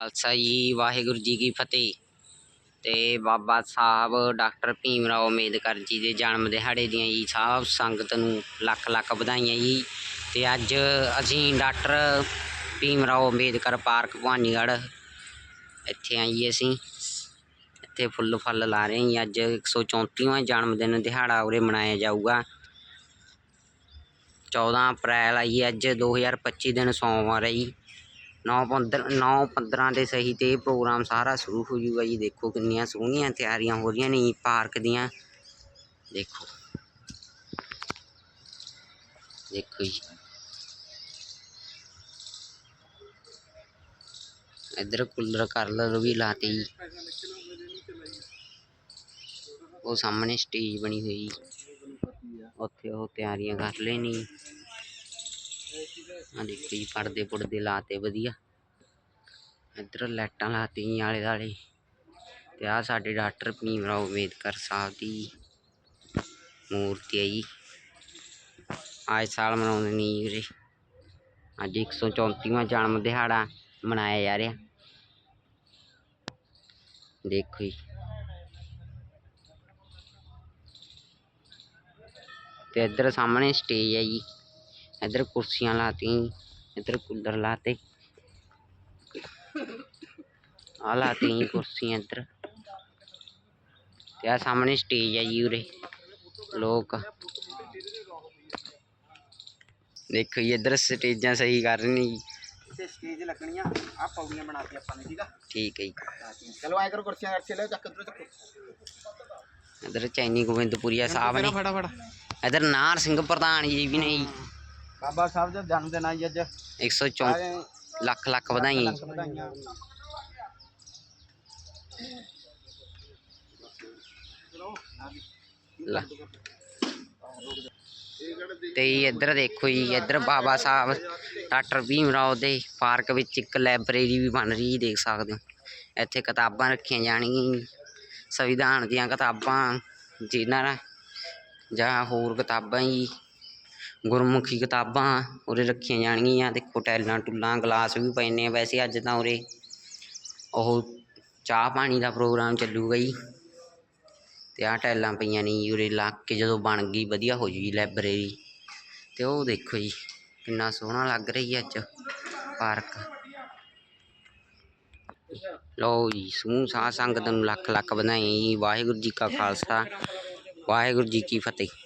ਖਾਲਸਾ ਜੀ, ਵਾਹਿਗੁਰੂ ਜੀ ਕੀ ਫਤਿਹ। ਤੇ ਬਾਬਾ ਸਾਹਿਬ, ਡਾਕਟਰ ਭੀਮ ਰਾਓ ਅੰਬੇਦਕਰ ਜੀ ਦੇ ਜਨਮ ਦਿਹਾੜੇ ਦੀਆਂ ਜੀ ਸਭ ਸੰਗਤ ਨੂੰ ਲੱਖ ਲੱਖ ਵਧਾਈਆਂ ਜੀ। ਤੇ ਅੱਜ ਅਸੀਂ ਡਾਕਟਰ ਭੀਮ ਰਾਓ ਅੰਬੇਦਕਰ ਪਾਰਕ ਭਵਾਨੀਗੜ੍ਹ ਇੱਥੇ ਆਈ ਅਸੀਂ। ਇੱਥੇ ਫੁੱਲ ਫਲ ਲਾ ਰਹੇ ਹਾਂ ਜੀ। ਅੱਜ 134ਵਾਂ ਜਨਮ ਦਿਨ ਦਿਹਾੜਾ ਉਰੇ ਮਨਾਇਆ ਜਾਊਗਾ। 14 ਅਪ੍ਰੈਲ ਆਈ ਅੱਜ 2025 ਦਿਨ ਸੋਮਵਾਰ ਹੈ ਜੀ। 9 15 9 15 ਦੇ ਸਹੀ ਤੇ ਇਹ ਪ੍ਰੋਗਰਾਮ ਸਾਰਾ ਸ਼ੁਰੂ ਹੋ ਜੂਗਾ ਜੀ ਦੇਖੋ ਕਿੰਨੀਆਂ ਸੋਹਣੀਆਂ ਤਿਆਰੀਆਂ ਹੋ ਰਹੀਆਂ ਨੇ ਜੀ ਪਾਰਕ ਦੀਆਂ ਦੇਖੋ ਦੇਖੋ ਜੀ ਇੱਧਰ ਕੂਲਰ ਕਰਲਰ ਵੀ ਲਾਤੇ ਜੀ ਉਹ ਸਾਹਮਣੇ ਸਟੇਜ ਬਣੀ ਹੋਈ ਉੱਥੇ ਉਹ ਤਿਆਰੀਆਂ ਕਰ ਲੈਣੀ ਆ ਦੇਖੋ ਜੀ ਪਰਦੇ ਪੁਰਦੇ ਲਾਤੇ ਵਧੀਆ। ਇੱਧਰ ਲਾਈਟਾਂ ਲਾਤੀਆਂ ਜੀ ਆਲੇ ਦੁਆਲੇ। ਤੇ ਆ ਸਾਡੇ ਡਾਕਟਰ ਭੀਮ ਰਾਓ ਅੰਬੇਦਕਰ ਸਾਹਿਬ ਦੀ ਮੂਰਤੀ ਹੈ ਜੀ। ਅੱਜ ਸਾਲ ਮਨਾਉਂਦੇ ਨੇ ਜੀ ਉਰੇ। ਅੱਜ 134ਵਾਂ ਜਨਮ ਦਿਹਾੜਾ ਮਨਾਇਆ ਜਾ ਰਿਹਾ। ਦੇਖੋ ਜੀ। ਤੇ ਇੱਧਰ ਸਾਹਮਣੇ ਸਟੇਜ ਹੈ ਜੀ। ਇੱਧਰ ਕੁਰਸੀਆਂ ਲਾਤੀਆਂ ਜੀ ਇੱਧਰ ਕੂਲਰ ਲਾਤੇ ਆ ਲਾਤੀਆਂ ਜੀ ਕੁਰਸੀਆਂ ਇੱਧਰ ਤੇ ਆ ਸਾਹਮਣੇ ਸਟੇਜ ਹੈ ਜੀ ਉਰੇ ਲੋਕ ਦੇਖੋ ਜੀ ਇੱਧਰ ਸਟੇਜਾਂ ਸਹੀ ਕਰ ਰਹੇ ਨੇ ਜੀ ਤੇ ਸਟੇਜ ਲੱਗਣੀਆਂ ਆ ਪੌੜੀਆਂ ਬਣਾਤੀ ਆਪਾਂ ਨੇ ਠੀਕ ਆ ਠੀਕ ਹੈ ਜੀ ਚਲੋ ਐ ਕਰੋ ਕੁਰਸੀਆਂ ਕੱਟ ਚਲੇ ਚੱਕ ਇਧਰ ਚੱਕੋ ਇੱਧਰ ਚੈਨੀ ਗੋਬਿੰਦਪੁਰੀਆ ਸਾਹਿਬ ਨੇ ਜੀ ਜੀ ਬਾਬਾ ਸਾਹਿਬ ਦਾ ਜਨਮ ਦਿਨ ਆਈ ਅੱਜ 134 ਲੱਖ ਲੱਖ ਵਧਾਈਆਂ ਜੀ ਵਧਾਈਆਂ ਲੈ। ਤੇ ਜੀ ਇੱਧਰ ਦੇਖੋ ਜੀ ਇੱਧਰ ਬਾਬਾ ਸਾਹਿਬ ਡਾਕਟਰ ਭੀਮ ਰਾਓ ਦੇ ਪਾਰਕ ਵਿੱਚ ਇੱਕ ਲਾਇਬ੍ਰੇਰੀ ਵੀ ਬਣ ਰਹੀ ਦੇਖ ਸਕਦੇ ਹੋ ਇੱਥੇ ਕਿਤਾਬਾਂ ਰੱਖੀਆਂ ਜਾਣਗੀਆਂ ਜੀ। ਸੰਵਿਧਾਨ ਦੀਆਂ ਕਿਤਾਬਾਂ ਜਿਨ੍ਹਾਂ ਨਾਲ ਜਾਂ ਹੋਰ ਕਿਤਾਬਾਂ ਜੀ ਗੁਰਮੁਖੀ ਕਿਤਾਬਾਂ ਉਰੇ ਰੱਖੀਆਂ ਜਾਣਗੀਆਂ। ਦੇਖੋ ਟੈਲਾਂ ਟੁੱਲਾਂ, ਗਲਾਸ ਵੀ ਪਏ ਨੇ ਵੈਸੇ ਅੱਜ ਤਾਂ ਉਰੇ ਉਹ ਚਾਹ ਪਾਣੀ ਦਾ ਪ੍ਰੋਗਰਾਮ ਚੱਲੂਗਾ ਜੀ। ਤੇ ਆਹ ਟੈਲਾਂ ਪਈਆਂ ਨੇ ਜੀ ਉਰੇ ਲੱਗ ਕੇ ਜਦੋਂ ਬਣ ਗਈ, ਵਧੀਆ ਹੋ ਜੂਗੀ ਲਾਇਬ੍ਰੇਰੀ। ਤੇ ਉਹ ਦੇਖੋ ਜੀ, ਕਿੰਨਾ ਸੋਹਣਾ ਲੱਗ ਰਹੀ ਹੈ ਅੱਜ ਪਾਰਕ। ਲਓ ਜੀ, ਸਮੂਹ ਸਾਧ ਸੰਗਤ ਨੂੰ ਲੱਖ ਲੱਖ ਵਧਾਈ ਜੀ। ਵਾਹਿਗੁਰੂ ਜੀ ਕਾ ਖਾਲਸਾ, ਵਾਹਿਗੁਰੂ ਜੀ ਕੀ ਫਤਿਹ।